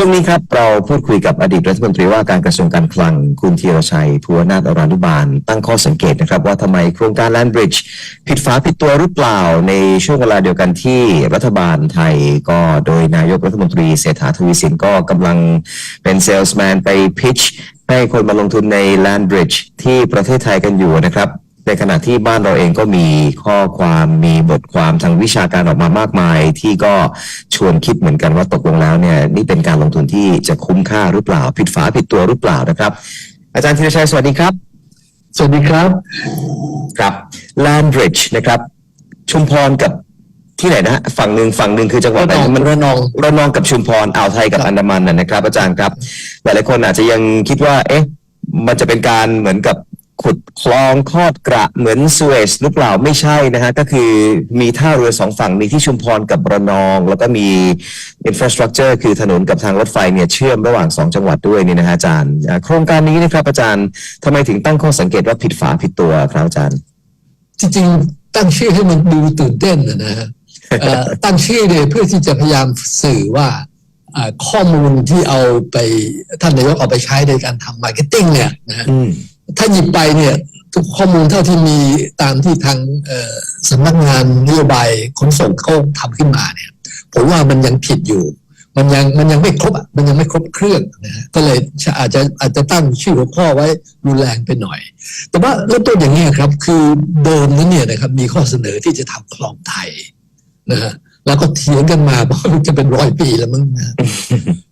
ช่วงนี้ครับเราพูดคุยกับอดีตรัฐมนตรีว่าการกระทรวงการคลังคุณธีรชัยภูวนาถอรานุบาล ตั้งข้อสังเกตนะครับ ว่าทำไมโครงการ Land Bridge ผิดฝาผิดตัวหรือเปล่าในช่วงเวลาเดียวกันที่รัฐบาลไทยก็โดยนายกรัฐมนตรีเศรษฐาทวีสินก็กำลังเป็นเซลส์แมนไปพิชให้คนมาลงทุนใน Land Bridge ที่ประเทศไทยกันอยู่นะครับ ในขณะที่บ้านเราเองก็มีข้อความมีบทความทางวิชาการออกมามากมาย ที่ก็ชวนคิดเหมือนกันว่าตกลงแล้วเนี่ยนี่เป็นการลงทุนที่จะคุ้มค่าหรือเปล่า ผิดฝาผิดตัวหรือเปล่านะครับ อาจารย์ธีรชัยสวัสดีครับ สวัสดีครับครับ Landbridge นะครับชุมพรกับที่ไหนนะฮะฝั่งหนึ่งฝั่งหนึ่งคือจังหวัดระไหนนองมันระนองระนองกับชุมพรอ่าวไทยกับครับอันดามันนะนะครับ อาจารย์ครับ หลายๆคนอาจจะยังคิดว่า เอ๊ะ มันจะเป็นการเหมือนกับ ขุดคลองทอดกระเหมือนสุเอซหรือเปล่าไม่ใช่นะฮะ ก็คือมีท่าเรือสองฝั่ง มีที่ชุมพรกับระนอง แล้วก็มีอินฟราสตรักเจอร์คือถนนกับทางรถไฟเนี่ยเชื่อมระหว่างสองจังหวัดด้วยนี่นะฮะอาจารย์อ่าโครงการนี้นะครับอาจารย์ทำไมถึงตั้งข้อสังเกตว่าผิดฝาผิดตัวครับอาจารย์ จริงๆ ตั้งชื่อให้มันดูตื่นเต้นนะนะฮะเอ่อตั้งชื่อเนี่ยเพื่อที่จะพยายามสื่อว่าอ่าข้อมูลที่เอาไปท่านนายกเอาไปใช้ในการทำมาร์เก็ตติ้งเนี่ยนะฮะอืม ถ้าหยิบไปเนี่ยทุกข้อมูลเท่าที่มีตามที่ทางเอ่อสำนักงานนโยบายขนส่งเขาทำขึ้นมาเนี่ยผมว่ามันยังผิดอยู่ มันยังมันยังไม่ครบอะมันยังไม่ครบเครื่องนะฮะก็เลยอาจจะอาจจะตั้งชื่อหัวข้อไว้รุนแรงไปหน่อย แต่ว่าเริ่มต้นอย่างนี้ครับ คือเดิมนั้นเนี่ยนะครับมีข้อเสนอที่จะทำคลองไทยนะฮะแล้วก็เถียงกันมาบอกว่าจะเป็นร้อยปีแล้วมั้งนะ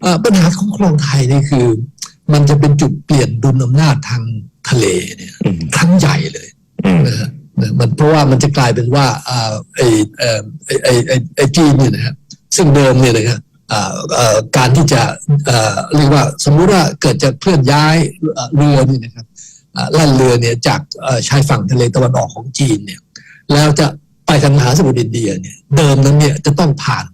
อ่าปัญหาของคลองไทยนี่คือ มันจะเป็นจุดเปลี่ยนดุลอำนาจทาง ทะเลเนี่ยอืมครั้งใหญ่เลยอืมนะฮะนะมันเพราะว่ามันจะกลายเป็นว่าอ่าไอเอ่อไอไอไอไอจีนเนี่ยนะฮะซึ่งเดิมเนี่ยนะครับอ่าเอ่อการที่จะเอ่อเรียกว่าสมมุติว่าเกิดจะเคลื่อนย้ายเอ่อเรือเนี่ยนะครับอ่าแล่นเรือเนี่ยจากเอ่อชายฝั่งทะเลตะวันออกของจีนเนี่ยแล้วจะไปทางมหาสมุทรอินเดียเนี่ยเดิมนั้นเนี่ยจะต้องผ่าน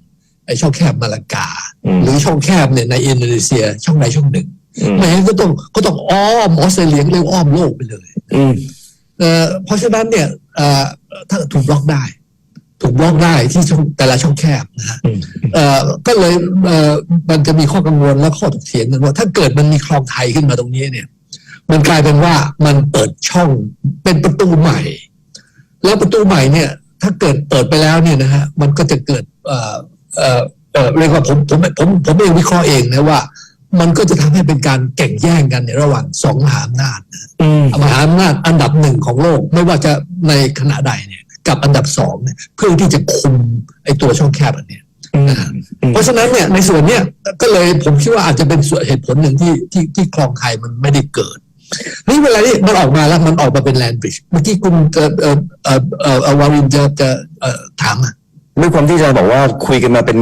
ไอช่องแคบมาลากาอืมหรือช่องแคบเนี่ยในอินโดนีเซียช่องใดช่องหนึ่ง อืมไม่งั้นก็ต้องก็ต้องอ้อมออสเตรเลียเรียกว่าอ้อมโลกไปเลยอืมเอ่อเพราะฉะนั้นเนี่ยเอ่อถ้าถูกบล็อกได้ ถูกบล็อกได้ที่ช่องแต่ละช่องแคบนะฮะอืมเอ่อก็เลยเอ่อมันจะมีข้อกังวลและข้อถกเถียงกันว่า ถ้าเกิดมันมีคลองไทยขึ้นมาตรงนี้เนี่ย มันกลายเป็นว่ามันเปิดช่องเป็นประตูใหม่ แล้วประตูใหม่เนี่ย ถ้าเกิดเปิดไปแล้วเนี่ยนะฮะมันก็จะเกิดเอ่อเอ่อเอ่อเรียกว่าผมผมผมผมเองวิเคราะห์เองนะว่า มันก็จะทำให้เป็นการแข่งแย่งกันในระหว่างสองมหาอำนาจอืมมหาอำนาจอันดับหนึ่งของโลก ไม่ว่าจะในขณะใดเนี่ย กับอันดับสองเนี่ยเพื่อที่จะคุมไอ้ตัวช่องแคบอันเนี้ยอืมนะฮะเพราะฉะนั้นเนี่ยในส่วนเนี้ยก็เลยผมคิดว่าอาจจะเป็นส่วนเหตุผลหนึ่งที่ที่ที่คลองไทยมันไม่ได้เกิดนี่เวลานี้มันออกมาแล้วมันออกมาเป็นแลนบริดจ์เมื่อกี้คุณเอ่อเอ่อเอ่อเอ่อเอ่อวารินจะจะเอ่อถามอะ ด้วยความที่อาจารย์บอกว่าคุยกันมาเป็น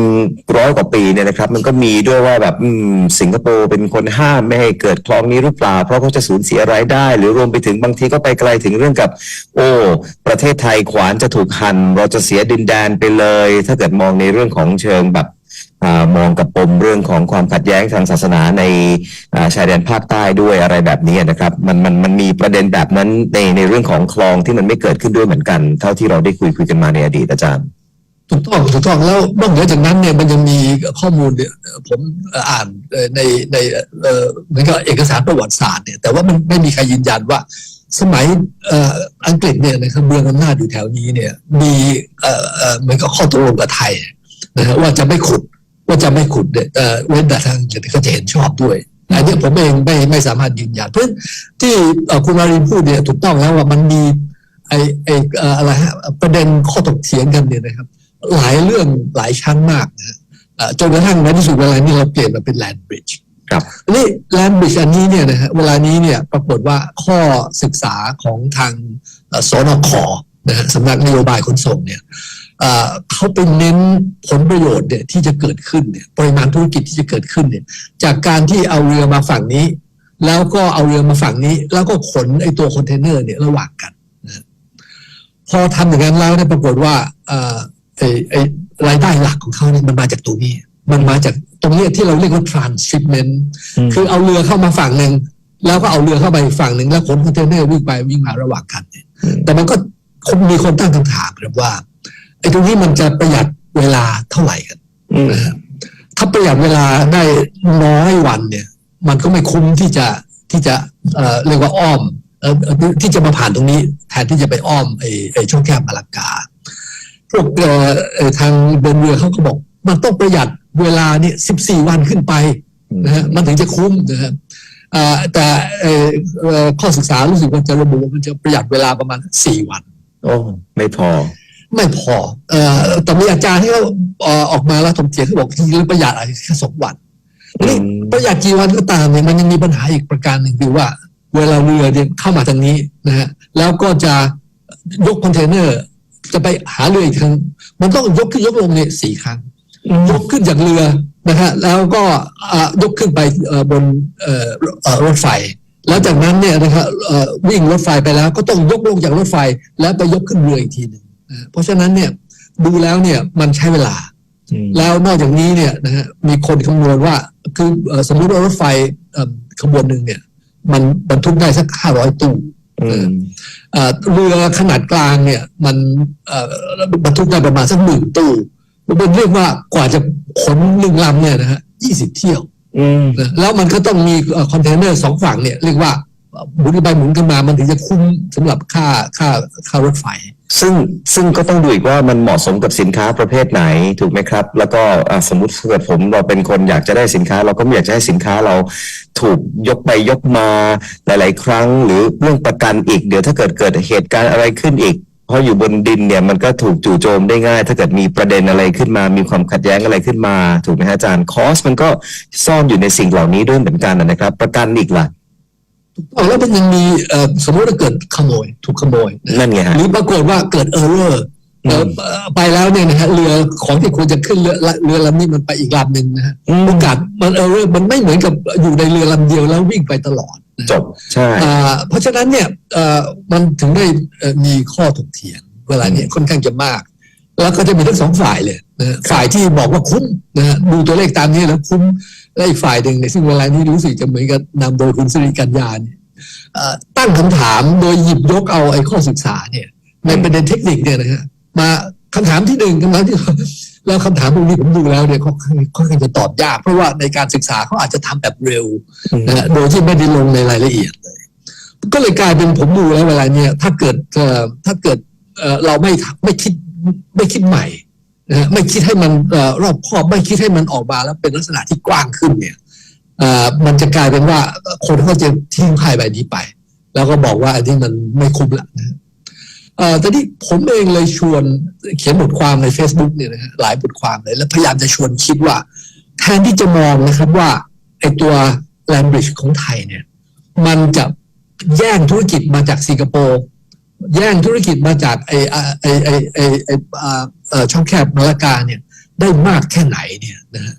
ร้อยกว่าปีเนี่ยนะครับ มันก็มีด้วยว่าแบบอืมสิงคโปร์เป็นคนห้ามไม่ให้เกิดคลองนี้หรือเปล่า เพราะเขาจะสูญเสียรายได้ หรือรวมไปถึงบางทีก็ไปไกลถึงเรื่องกับ โอ้ ประเทศไทยขวานจะถูกหันเราจะเสียดินแดนไปเลย ถ้าเกิดมองในเรื่องของเชิงแบบอมองกับปมเรื่องของความขัดแย้งทางศาสนาในาชายแดนภาคใต้ด้วยอะไรแบบนี้นะครับมันมันมันมีประเด็นแบบนั้นในในเรื่องของคลองที่มันไม่เกิดขึ้นด้วยเหมือนกัน เท่าที่เราได้คุยคุยกันมาในอดีตอาจารย์ ถูกต้องถูกต้องแล้วนอกเหนือจากนั้นเนี่ยมันยังมีข้อมูลเนี่ยผมอ่านในในเอ่อเหมือนกับเอกสารประวัติศาสตร์เนี่ยแต่ว่ามันไม่มีใครยืนยันว่า สมัยอังกฤษเนี่ยนะครับเมืองอำนาจอยู่แถวนี้เนี่ยมีเอ่อเอ่อเหมือนกับข้อตกลงกับไทยนะฮะว่าจะไม่ขุดว่าจะไม่ขุดเนี่ยเอ่อเว้นแต่ทางเขาจะเห็นชอบด้วยอันนี้ผมเองไม่ไม่สามารถยืนยันเพราะฉะนั้นที่คุณมารินพูดเนี่ยถูกต้องแล้วว่ามันมีไอไออะไรฮะประเด็นข้อถกเถียงกันเนี่ยนะครับ หลายเรื่องหลายชั้นมากนะฮะเอ่อจนกระทั่งในที่สุดเวลานี้เราเปลี่ยนมาเป็นแลนบริดจ์ครับนี่แลนบริดจ์อันนี้เนี่ยนะฮะเวลานี้เนี่ยปรากฏว่าข้อศึกษาของทางเอ่อสนคนะฮะสำนักนโยบายขนส่งเนี่ยเอ่อเขาไปเน้นผลประโยชน์เนี่ยที่จะเกิดขึ้นเนี่ยปริมาณธุรกิจที่จะเกิดขึ้นเนี่ยจากการที่เอาเรือมาฝั่งนี้ แล้วก็เอาเรือมาฝั่งนี้ แล้วก็ขนไอ้ตัวคอนเทนเนอร์เนี่ยระหว่างกันนะฮะพอทำอย่างนั้นแล้วเนี่ยปรากฏว่าเอ่อ ไอ้ไอ้รายได้หลักของเขาเนี่ยมันมาจากตรงนี้ มันมาจากตรงเนี้ยที่เราเรียกว่า transshipment อืมคือเอาเรือเข้ามาฝั่งหนึ่งแล้วก็เอาเรือเข้าไปอีกฝั่งหนึ่งแล้วขนคอนเทนเนอร์วิ่งไปวิ่งมาระหว่างกันเนี่ยอืมแต่มันก็คงมีคนตั้งคำถามครับว่าไอ้ตรงนี้มันจะประหยัดเวลาเท่าไหร่กันอืมนะฮะถ้าประหยัดเวลาได้น้อยวันเนี่ย มันก็ไม่คุ้มที่จะที่จะเอ่อเรียกว่าอ้อมเอ่อเอ่อที่จะมาผ่านตรงนี้ แทนที่จะไปอ้อมไอ้ไอ้ช่องแคบมาลากา พวกเอ่อเอ่อทางเดินเรือเขาก็บอก มันต้องประหยัดเวลาเนี่ยสิบสี่วันขึ้นไปนะฮะมันถึงจะคุ้มนะฮะอ่าแต่เอ่อเอ่อข้อศึกษารู้สึกว่าจะระบุว่ามันจะประหยัดเวลาประมาณสี่วัน โอ้ไม่พอ ไม่พอเอ่อแต่มีอาจารย์ที่เขาเอ่อออกมาแล้วถกเถียงเขาบอกจริงๆประหยัดอาจจะแค่สองวันนี่อืมประหยัดกี่วันก็ตามเนี่ยมันยังมีปัญหาอีกประการหนึ่งคือว่า เวลาเรือเนี่ยเข้ามาทางนี้นะฮะแล้วก็จะยกคอนเทนเนอร์ จะไปหาเรืออีกครั้ง มันต้องยกขึ้นยกลงเนี่ยสี่ครั้ง ยกขึ้นจากเรือนะฮะแล้วก็อ่ายกขึ้นไปเอ่อบนเอ่อเอ่อรถไฟ แล้วจากนั้นเนี่ยนะครับเอ่อวิ่งรถไฟไปแล้วก็ต้องยกลงจากรถไฟ แล้วไปยกขึ้นเรืออีกทีหนึ่งนะฮะเพราะฉะนั้นเนี่ยดูแล้วเนี่ยมันใช้เวลาอืมแล้วนอกจากนี้เนี่ยนะฮะมีคนคำนวณว่าคือเอ่อสมมุติว่ารถไฟเอิ่มขบวนหนึ่งเนี่ย มันบรรทุกได้สักห้าร้อยตู้อืมเอ่อ เรือขนาดกลางเนี่ย มันเอ่อบรรทุกได้ประมาณสักหมื่นตู้มันเรียกว่ากว่าจะขนหนึ่งลำเนี่ยนะฮะยี่สิบเที่ยวอืมนะแล้วมันก็ต้องมีคอนเทนเนอร์สองฝั่งเนี่ยเรียกว่า หมุนไปหมุนกันมามันถึงจะคุ้มสำหรับค่าค่าค่ารถไฟ ซึ่งซึ่งก็ต้องดูอีกว่ามันเหมาะสมกับสินค้าประเภทไหนถูกไหมครับ แล้วก็สมมติถ้าเกิดผมเราเป็นคนอยากจะได้สินค้า เราก็ไม่อยากจะให้สินค้าเราถูกยกไปยกมาหลาย ๆ ครั้ง หรือเรื่องประกันอีกเดี๋ยวถ้าเกิดเกิดเหตุการณ์อะไรขึ้นอีกเพราะอยู่บนดินเนี่ยมันก็ถูกจู่โจมได้ง่าย ถ้าเกิดมีประเด็นอะไรขึ้นมา มีความขัดแย้งอะไรขึ้นมา ถูกไหมฮะอาจารย์คอสมันก็ซ่อนอยู่ในสิ่งเหล่านี้ด้วยเหมือนกันนะครับ ประกันอีกล่ะ อ๋อแล้วมันยังมีเอ่อสมมติว่าเกิดขโมยถูกขโมยนะนั่นไงฮะหรือปรากฏว่าเกิดเออร์เรอร์อืมไปแล้วเนี่ยนะฮะเรือของที่ควรจะขึ้นเรือละเรือลำนี้มันไปอีกลำหนึ่งนะฮะอืมโอกาสมันเออร์เรอร์มันไม่เหมือนกับอยู่ในเรือลำเดียวแล้ววิ่งไปตลอดนะจบใช่อ่าเพราะฉะนั้นเนี่ยเอ่อมันถึงได้เอ่อมีข้อถกเถียงเวลาเนี้ค่อนข้างจะมาก แล้วก็จะมีทั้งสองฝ่ายเลยนะฮะฝ่ายที่บอกว่าคุ้มนะฮะดูตัวเลขตามนี้แล้วคุ้มและอีกฝ่ายหนึ่งเนี่ยซึ่งเวลานี้รู้สึกจะเหมือนกับนำโดยคุณสิริกัญญาเนี่ยเอ่อตั้งคำถามโดยหยิบยกเอาไอ้ข้อศึกษาเนี่ยในประเด็นเทคนิคเนี่ยนะฮะมาคำถามที่หนึ่งคำถามที่สองแล้วคำถามพวกนี้ผมดูแล้วเนี่ยค่อนข้างค่อนข้างจะตอบยาก เพราะว่าในการศึกษาเขาอาจจะทำแบบเร็วนะฮะโดยที่ไม่ได้ลงในรายละเอียดเลยก็เลยกลายเป็นผมดูแล้วเวลาเนี่ยถ้าเกิดเอ่อถ้าเกิดเอ่อเราไม่ไม่คิด ไม่คิดใหม่นะฮะไม่คิดให้มันอรอบคอบไม่คิดให้มันออกมาแล้วเป็นลักษณะที่กว้างขึ้นเนี่ยอ่อมันจะกลายเป็นว่าคนก็จะทิ้งไพ่ใบนี้ไป แล้วก็บอกว่าอันนี้มันไม่คุ้มละนะฮะเอ่อแต่ที่ผมเองเลยชวนเขียนบทความใน Facebook เนี่ยนะฮะหลายบทความเลย แล้วพยายามจะชวนคิดว่า แทนที่จะมองนะครับว่าไอตัวแลนบริดจ์ของไทยเนี่ย มันจะแย่งธุรกิจมาจากสิงคโปร์ แย่งธุรกิจมาจากไอไอไอไอไออ่าเอ่อช่องแคบมาลากาเนี่ยได้มากแค่ไหนเนี่ยนะฮะ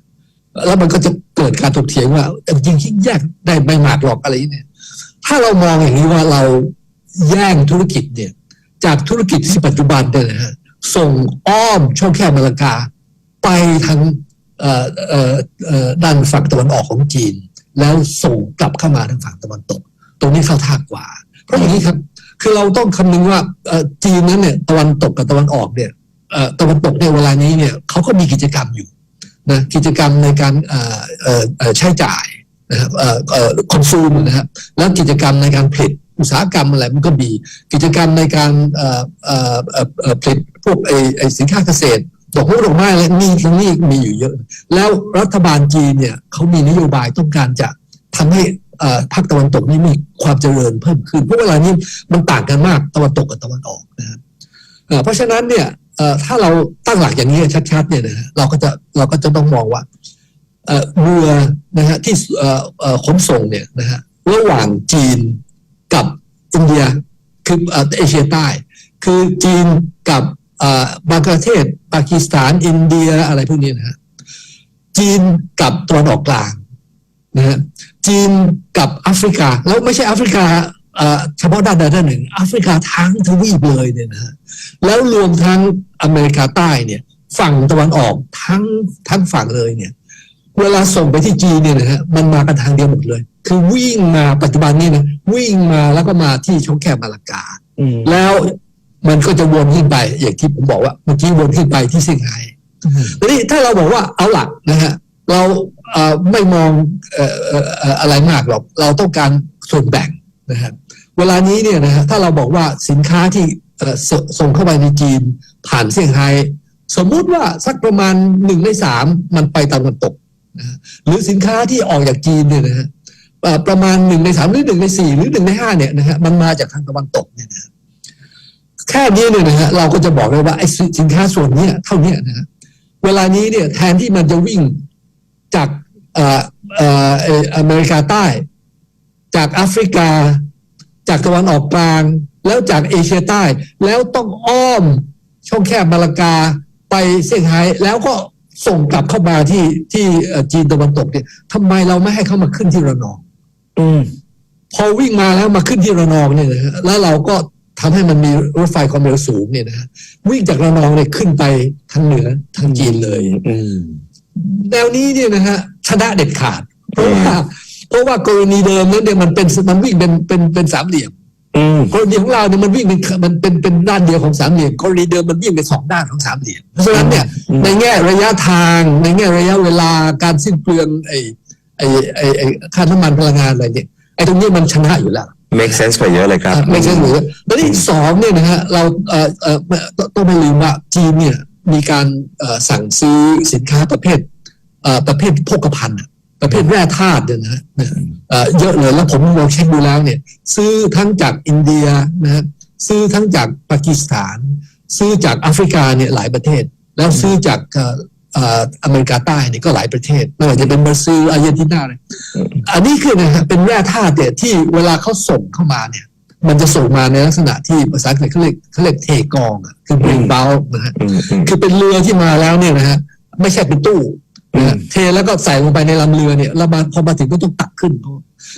แล้วมันก็จะเกิดการถกเถียงว่าแต่จริงๆแยกได้ไม่มากหรอกอะไรเนี่ย ถ้าเรามองอย่างนี้ว่าเราแย่งธุรกิจเนี่ย จากธุรกิจที่ปัจจุบันเนี่ยนะฮะส่งอ้อมช่องแคบมาลากา ไปทางด้านฝั่งตะวันออกของจีน แล้วส่งกลับเข้ามาทางฝั่งตะวันตก ตรงนี้เข้าท่ากว่า เพราะอย่างนี้ครับ คือเราต้องคำนึงว่าจีนนั้นเนี่ยตะวันตกกับตะวันออกเนี่ยตะวันตกในเวลานี้เนี่ยเขาก็มีกิจกรรมอยู่นะกิจกรรมในการใช้จ่ายนะครับเอ่อเอ่อคอนซูมนะครับแล้วกิจกรรมในการผลิตอุตสาหกรรมอะไรมันก็มีกิจกรรมในการผลิตพวกไอไอสินค้าเกษตรดอกไม้ดอกไม้อะไรมีทั้งนี้มีอยู่เยอะ แล้วรัฐบาลจีนเนี่ยเขามีนโยบายต้องการจะทำให้ ภาคตะวันตกนี่มีความเจริญเพิ่มขึ้นเพราะเวลานี้มันต่างกันมากตะวันตกกับตะวันออกนะครับเพราะฉะนั้นเนี่ยถ้าเราตั้งหลักอย่างนี้ชัดๆเนี่ยนะเราก็จะเราก็จะต้องมองว่าเรือนะฮะที่ขนส่งเนี่ยนะฮะระหว่างจีนกับอินเดียคือเอเชียใต้ คือจีนกับบางประเทศปากีสถานอินเดียอะไรพวกนี้นะฮะจีนกับตะวันออกกลางนะฮะ จีนกับแอฟริกา แล้วไม่ใช่แอฟริกาเอ่อเฉพาะด้านใดด้านหนึ่งแอฟริกาทั้งทวีปเลยเนี่ยนะฮะแล้วรวมทั้งอเมริกาใต้เนี่ย ฝั่งตะวันออกทั้งทั้งฝั่งเลยเนี่ย เวลาส่งไปที่จีนเนี่ยนะฮะมันมากันทางเดียวหมดเลย คือวิ่งมาปัจจุบันนี้นะวิ่งมาแล้วก็มาที่ช่องแคบมาลากาอืมแล้วมันก็จะวนขึ้นไป อย่างที่ผมบอกว่าเมื่อกี้วนขึ้นไปที่เซี่ยงไฮ้ทีนี้ถ้าเราบอกว่าเอาหลักนะฮะเราเอ่อ ไม่มองอะไรมากหรอก เราต้องการส่วนแบ่งนะครับเวลานี้เนี่ยนะฮะถ้าเราบอกว่าสินค้าที่ส่งเข้าไปในจีนผ่านเซี่ยงไฮ้สมมุติว่าสักประมาณหนึ่งในสามมันไปตะวันตกนะฮะหรือสินค้าที่ออกจากจีนเนี่ยนะฮะประมาณหนึ่งในสามหรือหนึ่งในสี่หรือหนึ่งในห้าเนี่ยนะฮะมันมาจากทางตะวันตกเนี่ยนะแค่นี้เนี่ยนะฮะเราก็จะบอกเลยว่าไอ้สินค้าส่วนนี้เท่าเนี้ยนะฮะเวลานี้เนี่ยแทนที่มันจะวิ่งจาก อ่อเอ่อเอ่ออเมริกาใต้ จากแอฟริกา จากตะวันออกกลาง แล้วจากเอเชียใต้ แล้วต้องอ้อมช่องแคบมาลากาไปเซี่ยงไฮ้แล้วก็ส่งกลับเข้ามาที่ที่เอ่อจีนตะวันตกเนี่ยทำไมเราไม่ให้เขามาขึ้นที่ระนอง อืมพอวิ่งมาแล้วมาขึ้นที่ระนองเนี่ยนะฮะแล้วเราก็ทำให้มันมีรถไฟความเร็วสูงเนี่ยนะฮะวิ่งจากระนองเนี่ยขึ้นไปทางเหนือทางจีนเลย อืมแนวนี้เนี่ยนะฮะ ชนะเด็ดขาด เพราะว่าเพราะว่ากรณีเดิมนั้นเนี่ยมันเป็นมันวิ่งเป็นเป็นเป็นสามเหลี่ยมอืมกรณีของเราเนี่ยมันวิ่งเป็นมันเป็นเป็นด้านเดียวของสามเหลี่ยมกรณีเดิมมันวิ่งเป็นสองด้านของสามเหลี่ยมเพราะฉะนั้นเนี่ยในแง่ระยะทางในแง่ระยะเวลาการสิ้นเปลืองไอ้ไอ้ไอ้ไอ้ค่าน้ำมันพลังงานอะไรเนี่ยไอ้ตรงนี้มันชนะอยู่แล้ว make sense กว่าเยอะเลยครับไม่ใช่หรือแล้วที่สองเนี่ยนะฮะเราเอ่อเอ่อไม่ต้องต้องไม่ลืมว่าจีนเนี่ยมีการเอ่อสั่งซื้อสินค้าประเภทเอ่อ ประเภทโภคภัณฑ์อะประเภทแร่ธาตุเนี่ยนะฮะเอ่อเยอะเลยแล้วผมลองเช็คดูแล้วเนี่ย ซื้อทั้งจากอินเดียนะฮะซื้อทั้งจากปากีสถาน ซื้อจากแอฟริกาเนี่ยหลายประเทศ แล้วซื้อจากเอ่อเอ่ออเมริกาใต้เนี่ยก็หลายประเทศไม่ว่าจะเป็นบราซิลอาร์เจนตินาเลยอันนี้คือนะฮะเป็นแร่ธาตุเนี่ยที่เวลาเขาส่งเข้ามาเนี่ย มันจะส่งมาในลักษณะที่ภาษาอังกฤษเขาเรียกเขาเรียกเทกองอะคือ bring bulk นะฮะอืมอืมคือเป็นเรือที่มาแล้วเนี่ยนะฮะไม่ใช่เป็นตู้นะฮะอืม เทแล้วก็ใส่ลงไปในลำเรือเนี่ยแล้วมาพอมาถึงก็ต้องตักขึ้น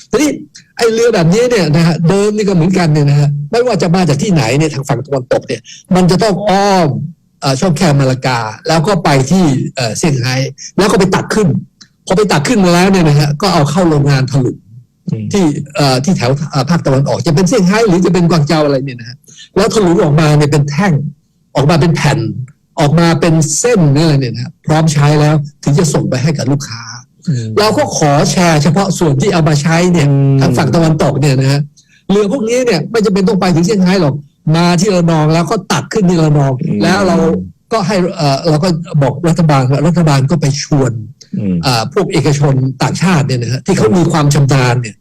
ทีนี้ไอ้เรือแบบนี้เนี่ยนะฮะเดิมนี่ก็เหมือนกันเนี่ยนะฮะไม่ว่าจะมาจากที่ไหนเนี่ยทางฝั่งตะวันตกเนี่ย มันจะต้องอ้อมอช่องแคบมาลากา แล้วก็ไปที่เซี่ยงไฮ้แล้วก็ไปตักขึ้นพอไปตักขึ้นมาแล้วเนี่ยนะฮะก็เอาเข้าโรงงานถลุงที่ที่แถวภาคตะวันออกจะเป็นเซี่ยงไฮ้หรือจะเป็นกวางเจาอะไรเนี่ยนะฮะแล้วถลุงออกมาเนี่ยเป็นแท่งออกมาเป็นแผ่น ออกมาเป็นเส้นเนี่ยอะไรเนี่ยนะฮะพร้อมใช้แล้วถึงจะส่งไปให้กับลูกค้า เราก็ขอแชร์เฉพาะส่วนที่เอามาใช้เนี่ยอืมทางฝั่งตะวันตกเนี่ยนะฮะเรือพวกนี้เนี่ยไม่จำเป็นต้องไปถึงเซี่ยงไฮ้หรอกมาที่ระนองแล้วก็ตัดขึ้นที่ระนอง แล้วเราก็ให้เอ่อเราก็บอกรัฐบาลว่ารัฐบาลก็ไปชวนอืมอ่าพวกเอกชนต่างชาติเนี่ยนะฮะที่เขามีความชำนาญเนี่ย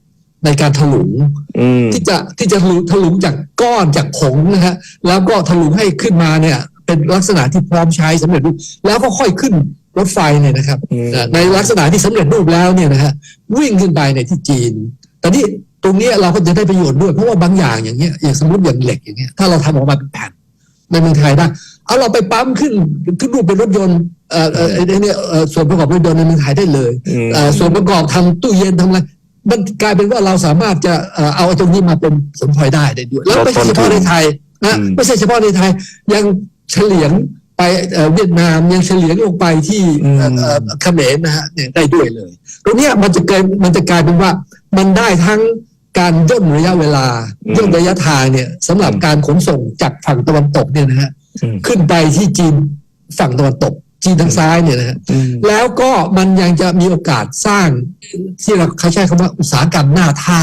ในการถลุงอืมที่จะที่จะถลุงถลุงจากก้อนจากผงนะฮะแล้วก็ถลุงให้ขึ้นมาเนี่ย เป็นลักษณะที่พร้อมใช้สำเร็จรูป แล้วก็ค่อยขึ้นรถไฟเนี่ยนะครับอืมเอ่อในลักษณะที่สำเร็จรูปแล้วเนี่ยนะฮะวิ่งขึ้นไปในที่จีนแต่นี่ตรงเนี้ยเราก็จะได้ประโยชน์ด้วยเพราะว่าบางอย่างอย่างเงี้ยอย่างสมมติอย่างเหล็กอย่างเงี้ยถ้าเราทำออกมาเป็นแผ่นในเมืองไทยได้เอาเราไปปั๊มขึ้นขึ้นรูปเป็นรถยนต์เอ่อเอ่อไอ้เนี่ยเอ่อส่วนประกอบรถยนต์ในเมืองไทยได้เลยอืมเอ่อส่วนประกอบทำตู้เย็นทำอะไรมันกลายเป็นว่าเราสามารถจะเอ่อเอาไอ้ตรงนี้มาเป็นผลพลอยได้ได้ด้วยแล้วไม่ใช่เฉพาะในไทยนะอืมไม่ใช่เฉพาะในไทยยัง เฉลียงไปเอ่อเวียดนามยังเฉลียงลงไปที่เอ่อเอ่อเขมรนะฮะเนี่ยได้ด้วยเลย ตรงเนี้ยมันจะเกิดมันจะกลายเป็นว่ามันได้ทั้งการย่นระยะเวลาอืมย่นระยะทางเนี่ยสำหรับอืมการขนส่งจากฝั่งตะวันตกเนี่ยนะฮะอืมขึ้นไปที่จีนฝั่งตะวันตก จีนทางซ้ายเนี่ยนะฮะอืมแล้วก็มันยังจะมีโอกาสสร้างที่เราเขาใช้คำว่าอุตสาหกรรมหน้าท่า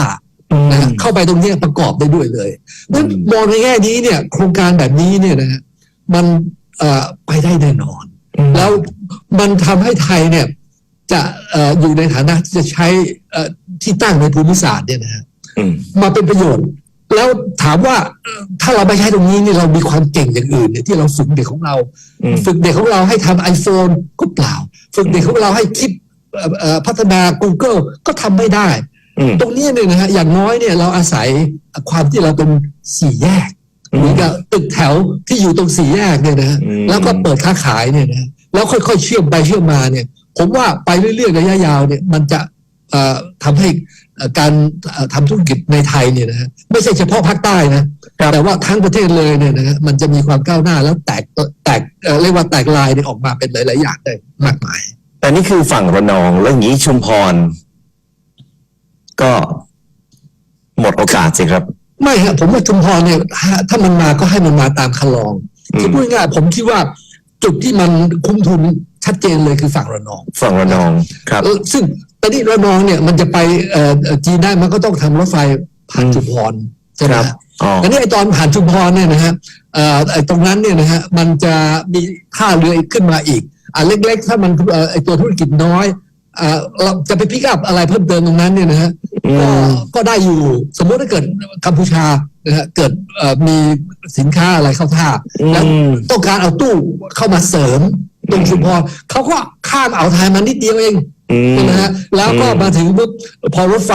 นะฮะเข้าไปตรงเนี้ยประกอบได้ด้วยเลยนั้นอืมมองในแง่นี้เนี่ย โครงการแบบนี้เนี่ยนะฮะ มันเอ่อไปได้แน่นอน แล้วมันทำให้ไทยเนี่ย จะเอ่ออยู่ในฐานะที่จะใช้เอ่อที่ตั้งในภูมิศาสตร์เนี่ยนะฮะอืมมาเป็นประโยชน์ แล้วถามว่าเอ่อถ้าเราไม่ใช้ตรงนี้เนี่ยเรามีความเก่งอย่างอื่นเนี่ยที่เราฝึกเด็กของเราอืมฝึกเด็กของเราให้ทำ iPhone ก็เปล่า ฝึกเด็กของเราให้คิดเอ่อเอ่อพัฒนา Google ก็ทำไม่ได้อืมตรงนี้เนี่ยนะฮะอย่างน้อยเนี่ยเราอาศัยความที่เราเป็นสี่แยกอืม เหมือนกับตึกแถวที่อยู่ตรงสี่แยกเนี่ยนะฮะอืมแล้วก็เปิดค้าขายเนี่ยนะฮะแล้วค่อยๆเชื่อมไปเชื่อมมาเนี่ย ผมว่าไปเรื่อยๆระยะยาวเนี่ยมันจะเอ่อทำให้เอ่อการเอ่อทำธุรกิจในไทยเนี่ยนะฮะไม่ใช่เฉพาะภาคใต้นะแต่ว่าทั้งประเทศเลยเนี่ยนะฮะมันจะมีความก้าวหน้าแล้วแตกแตกเอ่อเรียกว่าแตกลายเนี่ยออกมาเป็นหลายๆอย่างได้มากมาย แต่นี่คือฝั่งระนองแล้วอย่างนี้ชุมพร ก็หมดโอกาสสิครับ ไม่ฮะผมว่าชุมพรเนี่ยถ้าถ้ามันมาก็ให้มันมาตามคันลองอืมคือพูดง่ายๆผมคิดว่าจุดที่มันคุ้มทุนใช้ชัดเจนเลยคือฝั่งระนองฝั่งระนองครับเออซึ่งตอนนี้ระนองเนี่ยมันจะไปเอ่อเอ่อจีนได้มันก็ต้องทำรถไฟผ่านอืมชุมพรใช่ไหมครับฮะอ๋ออันนี้ไอตอนผ่านชุมพรเนี่ยนะฮะเอ่อไอตรงนั้นเนี่ยนะฮะมันจะมีท่าเรือขึ้นมาอีกอะเล็ก ๆ ถ้ามันเอ่อไอตัวธุรกิจน้อยอ่า เราจะไปพิกอัพอะไรเพิ่มเติมตรงนั้นเนี่ยนะฮะอืก็มก็ได้อยู่ สมมติถ้าเกิดกัมพูชานะฮะเกิดเอ่อมีสินค้าอะไรเข้าท่า แล้วอืมต้องการเอาตู้เข้ามาเสริมตรงชุมพรเขาก็ข้ามอ่าวไทยมานิดเดียวเองอืมใช่ไหมฮะแล้วก็อืมมาถึงปุ๊บพอรถไฟ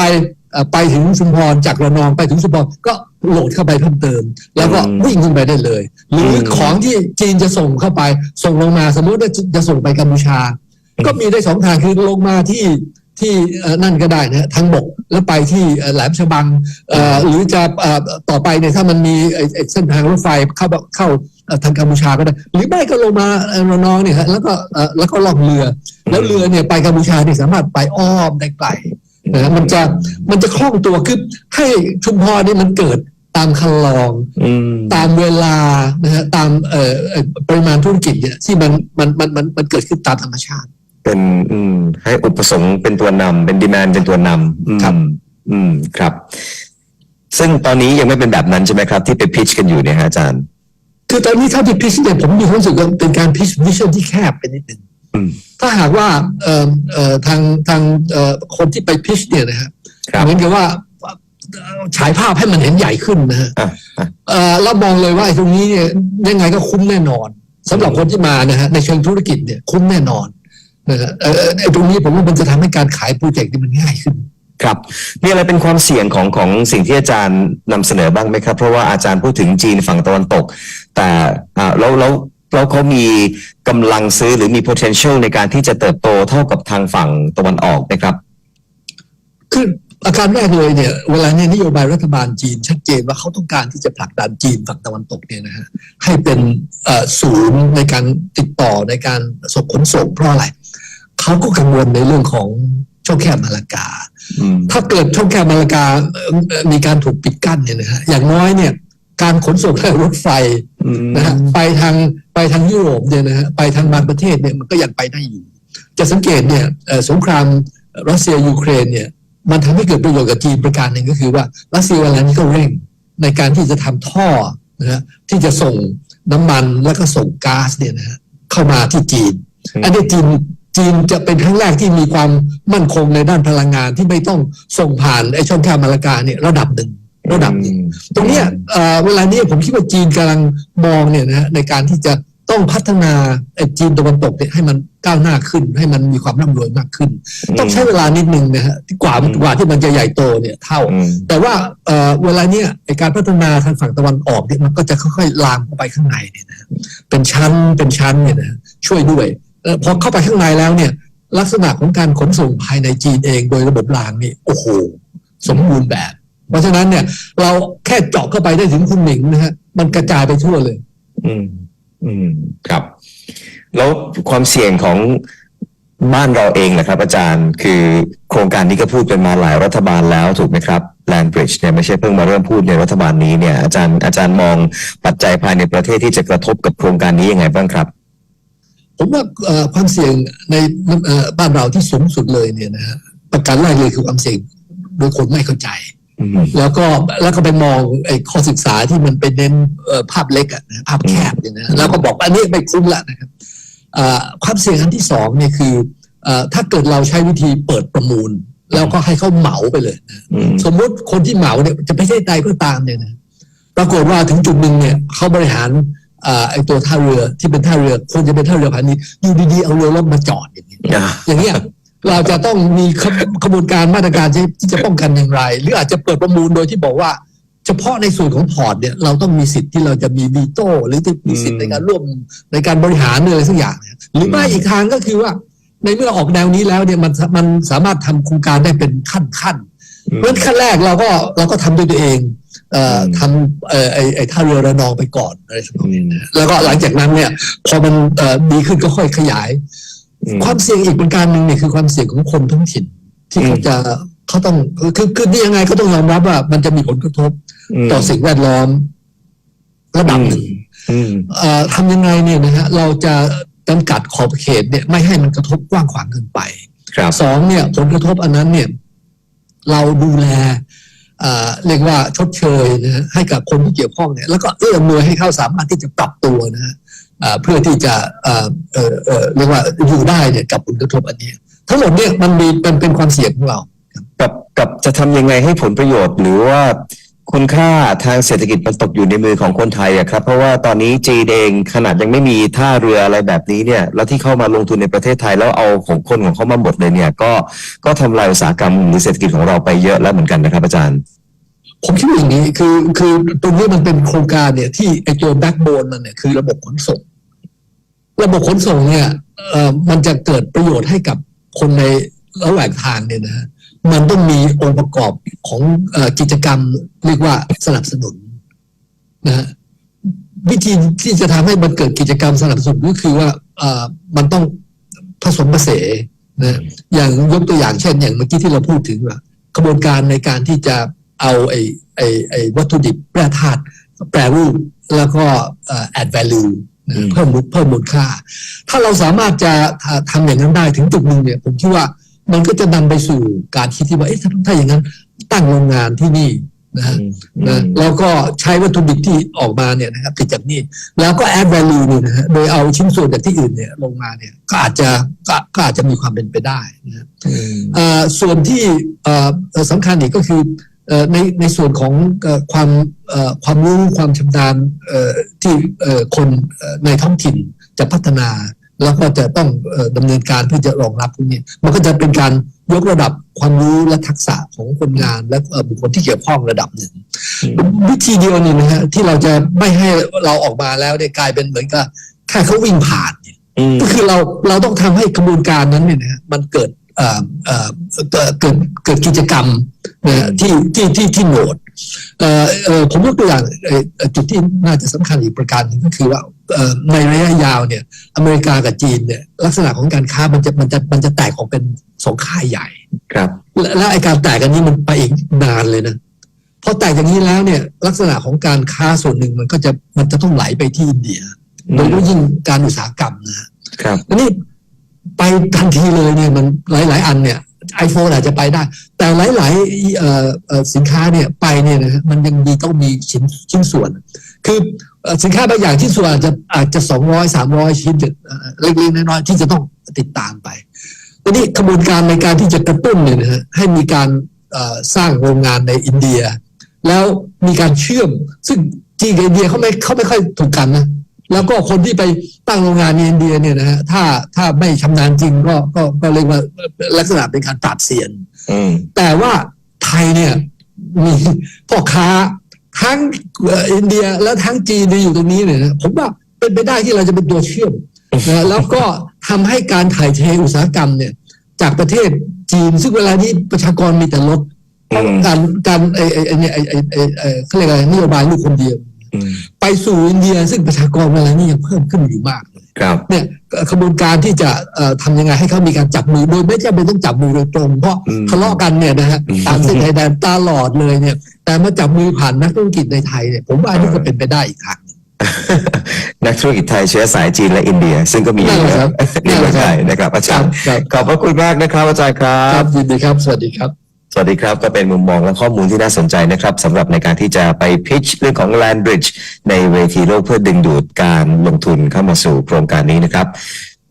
เอ่อไปถึงชุมพรจากระนองไปถึงชุมพรก็โหลดเข้าไปเพิ่มเติม แล้วก็วิ่งขึ้นไปได้เลย หรือของที่จีนจะส่งเข้าไปส่งลงมาสมมติว่าจะส่งไปกัมพูชา ก็มีได้สองทางคือลงมาที่ที่เอ่อนั่นก็ได้นะทางบกแล้วไปที่เอ่อแหลมฉบังเอ่อหรือจะเอ่อต่อไปเนี่ยถ้ามันมีไอ้ไอ้เส้นทางรถไฟเข้าเข้าเอ่อทางกัมพูชาก็ได้ หรือไม่ก็ลงมาเอ่อระนองเนี่ยฮะแล้วก็เอ่อแล้วก็ล่องเรือ แล้วเรือเนี่ยไปกัมพูชาเนี่ยสามารถไปอ้อมได้ไกลนะฮะมันจะมันจะคล่องตัวคือให้ชุมพรเนี่ยมันเกิดตามคันลองอืมตามเวลานะฮะตามเอ่อเอ่อปริมาณธุรกิจเนี่ยที่มันมันมันมันมันเกิดขึ้นตามธรรมชาติ เป็นอืมให้อุปสงค์เป็นตัวนำเป็นดีมานเป็นตัวนำอืมครับ อืมครับ ซึ่งตอนนี้ยังไม่เป็นแบบนั้นใช่ไหมครับ ที่ไปพิชกันอยู่เนี่ยฮะอาจารย์ คือตอนนี้เท่าที่พิชเนี่ยผมมีความรู้สึกว่าเป็นการพิชวิชั่นที่แคบไปนิดนึงอืม ถ้าหากว่าเอ่อเอ่อทางทางเอ่อคนที่ไปพิชเนี่ยนะฮะครับ เหมือนกับว่าเอ่อฉายภาพให้มันเห็นใหญ่ขึ้นนะฮะ อะอะ เอ่อแล้วมองเลยว่าไอ้ตรงนี้เนี่ยยังไงก็คุ้มแน่นอนสำหรับคนที่มานะฮะในเชิงธุรกิจเนี่ยคุ้มแน่นอนนะฮะ เอ่อเอ่อไอ้ตรงนี้ผมว่ามันจะทำให้การขายโปรเจกต์นี่มันง่ายขึ้น ครับมีอะไรเป็นความเสี่ยงของของสิ่งที่อาจารย์นำเสนอบ้างไหมครับ เพราะว่าอาจารย์พูดถึงจีนฝั่งตะวันตก แต่อ่าแล้วแล้วแล้วเขามีกำลังซื้อหรือมี potential ในการที่จะเติบโตเท่ากับทางฝั่งตะวันออกไหมครับ คืออาการแรกเลยเนี่ยเวลาเนี่ยนโยบายรัฐบาลจีน ชัดเจนว่าเขาต้องการที่จะผลักดันจีนฝั่งตะวันตกเนี่ยนะฮะให้เป็นเอ่อศูนย์ในการติดต่อในการส่งขนส่งเพราะอะไร เขาก็กังวลในเรื่องของช่องแคบมาลากาอืมถ้าเกิดช่องแคบมาลากาเอ่อเอ่อมีการถูกปิดกั้นเนี่ยนะฮะอย่างน้อยเนี่ย การขนส่งทางรถไฟอืมนะฮะไปทางไปทางยุโรปเนี่ยนะฮะไปทางบางประเทศเนี่ยมันก็ยังไปได้อยู่ จะสังเกตเนี่ยเอ่อสงครามรัสเซียยูเครนเนี่ย มันทำให้เกิดประโยชน์กับจีนประการหนึ่งก็คือว่ารัสเซียเวลานี้ก็เร่งในการที่จะทำท่อนะฮะที่จะส่งน้ำมันแล้วก็ส่งก๊าซเนี่ยนะฮะเข้ามาที่จีน อันนี้จีน จีนจะเป็นครั้งแรกที่มีความมั่นคงในด้านพลังงานที่ไม่ต้องส่งผ่านไอ้ช่องแคบมาลากาเนี่ยระดับหนึ่งระดับหนึ่งตรงเนี้ยเอ่อเวลาเนี้ยผมคิดว่าจีนกำลังมองเนี่ยนะฮะในการที่จะต้องพัฒนาไอ้จีนตะวันตกเนี่ยให้มันก้าวหน้าขึ้น ให้มันมีความร่ำรวยมากขึ้น ต้องใช้เวลานิดนึงนะฮะที่กว่าอืมกว่าที่มันจะใหญ่โตเนี่ยเท่าอืมแต่ว่าเอ่อเวลาเนี้ยไอ้การพัฒนาทางฝั่งตะวันออกเนี่ยมันก็จะค่อยๆลามเข้าไปข้างในเนี่ยนะฮะเป็นชั้นเป็นชั้นเนี่ยนะฮะช่วยด้วยเอ่อ พอเข้าไปข้างในแล้วเนี่ย ลักษณะของการขนส่งภายในจีนเองโดยระบบรางนี่โอ้โหสมบูรณ์แบบ เพราะฉะนั้นเนี่ยเราแค่เจาะเข้าไปได้ถึงคุณหมิงนะฮะมันกระจายไปทั่วเลย อืม อืมครับ แล้วความเสี่ยงของบ้านเราเองนะครับ อาจารย์คือโครงการนี้ก็พูดกันมาหลายรัฐบาลแล้วถูกไหมครับ Land Bridge เนี่ยไม่ใช่เพิ่งมาเริ่มพูดในรัฐบาลนี้เนี่ยอาจารย์อาจารย์มองปัจจัยภายในประเทศที่จะกระทบกับโครงการนี้ยังไงบ้างครับ ผมว่าเอ่อความเสี่ยงในเอ่อบ้านเราที่สูงสุดเลยเนี่ยนะฮะประการแรกเลยคือความเสี่ยงโดยคนไม่เข้าใจอืมแล้วก็แล้วก็ไปมองไอ้ข้อศึกษาที่มันเป็นเน้นเอ่อภาพเล็กอะนะภาพแคบเนี่ยนะแล้วก็บอกว่าอันนี้ไม่คุ้มละนะครับเอ่อความเสี่ยงอันที่สองเนี่ยคือเอ่อถ้าเกิดเราใช้วิธีเปิดประมูล แล้วก็ให้เขาเหมาไปเลยนะอืมสมมุติคนที่เหมาเนี่ยจะไม่ใช่ใดก็ตามเนี่ยนะปรากฏว่าถึงจุดหนึ่งเนี่ยเขาบริหารเอ่อ ไอ้ตัวท่าเรือที่เป็นท่าเรือควรจะเป็นท่าเรือพาณิชย์อยู่ดีๆเอาเรือล่มมาจอดอย่างนี้อ่าอย่างเงี้ยเราจะต้องมีขบขบวนการมาตรการที่ที่จะป้องกันอย่างไร หรืออาจจะเปิดประมูลโดยที่บอกว่า เฉพาะในส่วนของพอร์ตเนี่ยเราต้องมีสิทธิ์ที่เราจะมีวีโต้หรือที่มีสิทธิ์ในการร่วมในการบริหารหรืออะไรสักอย่างเนี่ยหรือไม่อีกทางก็คือว่า ในเมื่อออกแนวนี้แล้วเนี่ยมันมันสามารถทำโครงการได้เป็นขั้นขั้นๆอืม เพราะฉะนั้นขั้นแรกเราก็เราก็ทำด้วยตัวเองเอ่ออืมทำเอ่อไอ้ไอ้ท่าเรือระนองไปก่อนอะไรสักอืมแล้วก็หลังจากนั้นเนี่ย พอมันเอ่อดีขึ้นก็ค่อยขยายอืมความเสี่ยงอีกประการหนึ่งเนี่ยคือความเสี่ยงของคนท้องถิ่น ที่เขาอืมจะเขาต้องคือคือนี่ยังไงก็ต้องยอมรับว่า มันจะมีผลกระทบมต่อสิ่งแวดล้อมระดับหนึ่งอืมเอ่อทำยังไงเนี่ยนะฮะเราจะจำกัดขอบเขตเนี่ยไม่ให้มันกระทบกว้างขวางเกินไปครับสองเนี่ยผลกระทบอันนั้นเนี่ย เราดูแลเรียกว่าชดเชยนะฮะให้กับคนที่เกี่ยวข้องเนี่ยแล้วก็เอื้อมมือให้เขาสามารถที่จะปรับตัวนะฮะเพื่อที่จะเรียกว่าอยู่ได้เนี่ยกับผลกระทบอันนี้ ทั้งหมดเนี่ยมันมีมันเป็นความเสี่ยงของเรากับกับจะทำยังไงให้ผลประโยชน์หรือว่า คุณค่าทางเศรษฐกิจมันตกอยู่ในมือของคนไทยอะครับ เพราะว่าตอนนี้จีนเองขนาดยังไม่มีท่าเรืออะไรแบบนี้เนี่ย แล้วที่เข้ามาลงทุนในประเทศไทยแล้วเอาของคนของเขามาหมดเลยเนี่ย ก็ก็ทำลายอุตสาหกรรมหรือเศรษฐกิจของเราไปเยอะแล้วเหมือนกันนะครับ อาจารย์ ผมคิดว่าอย่างนี้คือคือตรงนี้มันเป็นโครงการเนี่ย ที่ไอตัวแบ็กโบนมันเนี่ยคือระบบขนส่ง ระบบขนส่งเนี่ยเอ่อมันจะเกิดประโยชน์ให้กับคนในระหว่างทางเนี่ยนะฮะ มันต้องมีองค์ประกอบของเออกิจกรรมเรียกว่าสนับสนุนนะฮะวิธีที่จะทำให้มันเกิดกิจกรรมสนับสนุนก็คือว่าเอ่อมันต้องผสมผสานนะอย่างยกตัวอย่างเช่น อย่างเมื่อกี้ที่เราพูดถึงว่ากระบวนการในการที่จะเอาไอ้ไอ้ไอ้วัตถุดิบแร่ธาตุแปรรูปแล้วก็เอ่อ add value นะอืมเพิ่มมูลเพิ่มมูลค่า ถ้าเราสามารถจะทำทำอย่างนั้นได้ถึงจุดหนึ่งเนี่ย ผมคิดว่า มันก็จะนำไปสู่การคิดที่ว่าเอ๊ะถ้าถ้าอย่างนั้น ตั้งโรงงานที่นี่นะฮะนะแล้วก็ใช้วัตถุดิบที่ออกมาเนี่ยนะครับติดจากนี่แล้วก็ add value เนี่ยนะฮะโดยเอาชิ้นส่วนจากที่อื่นเนี่ยลงมาเนี่ยก็อาจจะก็ก็อาจจะมีความเป็นไปได้นะฮะอืมเอ่อส่วนที่เอ่อเอ่อสำคัญอีกก็คือเอ่อในในส่วนของเอ่อความเอ่อความรู้ความชำนาญเอ่อที่เอ่อคนเอ่อในท้องถิ่นจะพัฒนา แล้วก็จะต้องเอ่อดำเนินการเพื่อจะรองรับพวกนี้มันก็จะเป็นการยกระดับความรู้และทักษะของคนงานและเอ่อบุคคลที่เกี่ยวข้องระดับหนึ่งวิธีเดียวนี่นะฮะที่เราจะไม่ให้เราออกมาแล้วเนี่ยกลายเป็นเหมือนกับแค่เขาวิ่งผ่านเนี่ยอืมก็คือเราเราต้องทำให้กระบวนการนั้นเนี่ยนะฮะมันเกิดเอ่อเอ่อเกิดเกิดเกิดกิจกรรมนะฮะที่ที่ที่ที่โหนดเอ่อเอ่อ ผมยกตัวอย่างเอ่อเอ่อจุดที่น่าจะสำคัญอีกประการหนึ่งก็คือว่าเอ่อในระยะยาวเนี่ยอเมริกากับจีนเนี่ยลักษณะของการค้ามันจะมันจะมันจะแตกออกเป็นสองค่ายใหญ่ครับและและไอการแตกกันนี้มันไปอีกนานเลยนะพอแตกอย่างนี้แล้วเนี่ยลักษณะของการค้าส่วนหนึ่งมันก็จะมันจะต้องไหลไปที่อินเดียโดยเฉพาะยิ่งการอุตสาหกรรมนะฮะครับอันนี้ไปทันทีเลยเนี่ยมันหลาย ๆ อันเนี่ย ไอโฟนอาจจะไปได้ แต่หลายๆสินค้าเนี่ยไปเนี่ยนะฮะมันยังมีต้องมีชิ้นชิ้นส่วน คือสินค้าบางอย่างชิ้นส่วนอาจจะอาจจะสองร้อยสามร้อยชิ้นเอ่อเล็กๆน้อยๆที่จะต้องติดตามไปทีนี้กระบวนการในการที่จะกระตุ้นเนี่ยนะฮะให้มีการสร้างโรงงานในอินเดีย แล้วมีการเชื่อม ซึ่งจีนกับอินเดียเขาไม่เขาไม่ค่อยถูกกันนะ แล้วก็คนที่ไปตั้งโรงงานในอินเดียเนี่ยนะฮะถ้าถ้าไม่ชำนาญจริงก็ก็ก็เรียกว่าลักษณะเป็นการปราบเซียนอืมแต่ว่าไทยเนี่ยมีพ่อค้าทั้งเอ่ออินเดียและทั้งจีนที่อยู่ตรงนี้เนี่ยนะผมว่าเป็นไปได้ที่เราจะเป็นตัวเชื่อมนะแล้วก็ทำให้การถ่ายเทอุตสาหกรรมเนี่ย จากประเทศจีน ซึ่งเวลานี้ประชากรมีแต่ลดอืมการการไอ้ไอ้ไอ้เนี่ยไอ้ไอ้ไอ้ไอ้เขาเรียกอะไรนโยบายลูกคนเดียวอืม ไปสู่อินเดียซึ่งประชากรเวลานี้ยังเพิ่มขึ้นอยู่มากเลยครับเนี่ยขบวนการที่จะเอ่อทำยังไงให้เขามีการจับมือโดยไม่จำเป็นต้องจับมือโดยตรง เพราะอืมทะเลาะกันเนี่ยนะฮะอืมตามเส้นชายแดนตลอดเลยเนี่ย แต่มาจับมือผ่านนักธุรกิจในไทยเนี่ยผมว่าอันนี้ก็เป็นไปได้อีกทางหนึ่งนักธุรกิจไทยเชื้อสายจีนและอินเดีย ซึ่งก็มีนั่นแหละครับในเมืองไทยนะครับอาจารย์ครับขอบพระคุณมากนะครับอาจารย์ครัครับบยินดีครับ สวัสดีครับ สวัสดีครับ ก็เป็นมุมมองและข้อมูลที่น่าสนใจนะครับสำหรับในการที่จะไปพิชเรื่องของ Land Bridge ในเวทีโลกเพื่อดึงดูดการลงทุนเข้ามาสู่โครงการนี้นะครับ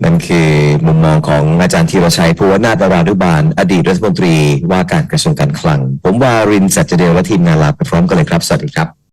นั่นคือมุมมองของอาจารย์ธีรชัยภูวนาถรานุบาล อดีตรัฐมนตรีว่าการกระทรวงการคลัง ผมวารินสัจเดลและทีมงานลาไปพร้อมกันเลยครับ สวัสดีครับ